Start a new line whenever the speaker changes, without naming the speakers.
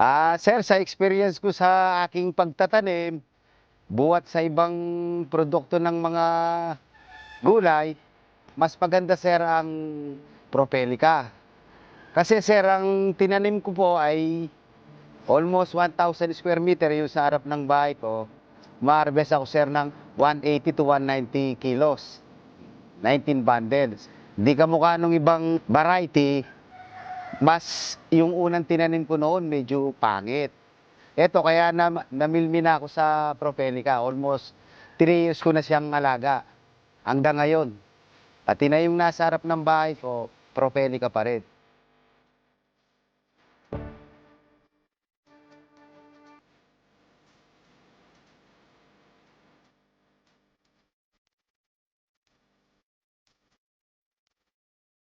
Ah, sir, sa experience ko sa aking pagtatanim, buwat sa ibang produkto ng mga gulay, mas maganda sir ang propelica. Kasi sir, ang tinanim ko po ay almost 1,000 square meter yung sa harap ng bahay ko. Ma-harvest ako sir ng 180 to 190 kilos. 19 bundles. Di kamukha nung ibang variety, mas yung unang tinanim ko noon medyo pangit. Eto, kaya na, namilmi na ako sa Propelica. Almost 3 years ko na siyang alaga. Hanggang ngayon. At ina yung nasa harap ng bahay ko, Propelica pa rin.